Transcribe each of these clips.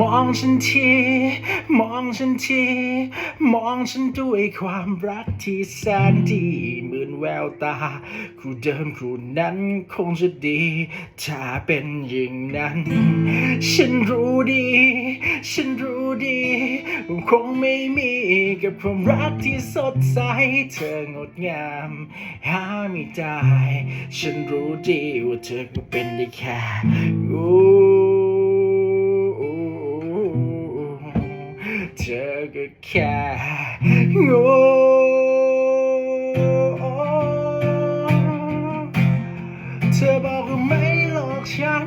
มองฉันที มองฉันที มองฉันด้วยความรักที่แสนดีเหมือนแววตา ครูเดิมครูนั้นคงจะดี ถ้าเป็นอย่างนั้น ฉันรู้ดี ฉันรู้ดี คงไม่มีกับความรักที่สดใส เธองดงาม หาไม่ได้ ฉันรู้ดีว่าเธอก็เป็นได้แค่โแค่โง่เธอบอกว่าไม่หลอกฉัน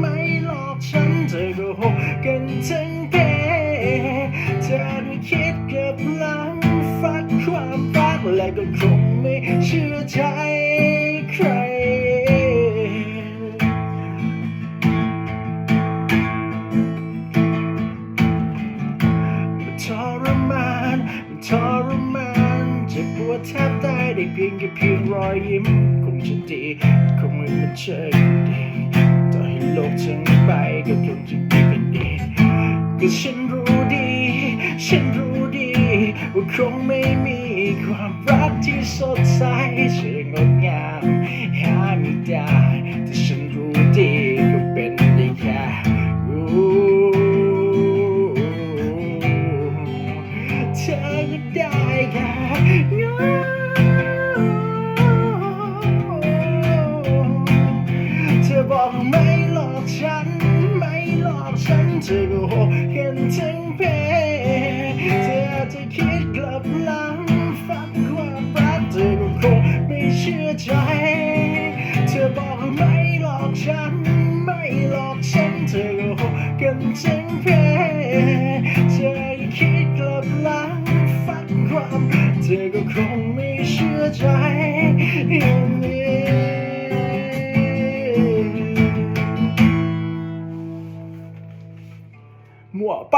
ไม่หลอกฉันเธอก็หกกันทั้งเพเธอไม่คิดกับหลังฟักความรักและก็คงไม่เชื่อใจ วดแทบตายได้เพียงแค่เพียงรอยยิ้มคงจะดีคงไม่มันเชยดีต่อให้โลกทั้งใบก็คงจะดีกันดีก็ฉันรู้ดี ฉันรู้ดีว่าคงไม่มีความ อก็ได้แค่เงาเธอบอกไม่หลอกฉัน ไม่หลอกฉันเธอก็หกเห็นทั้งเพเธอจะคิดกลับหลังฟังความรักเธอก็คงไม่เชื่อใจ เธอบอกไม่หลอกฉัน เธอก็คงไม่เชื่อใจอย่างนี้มั่วไป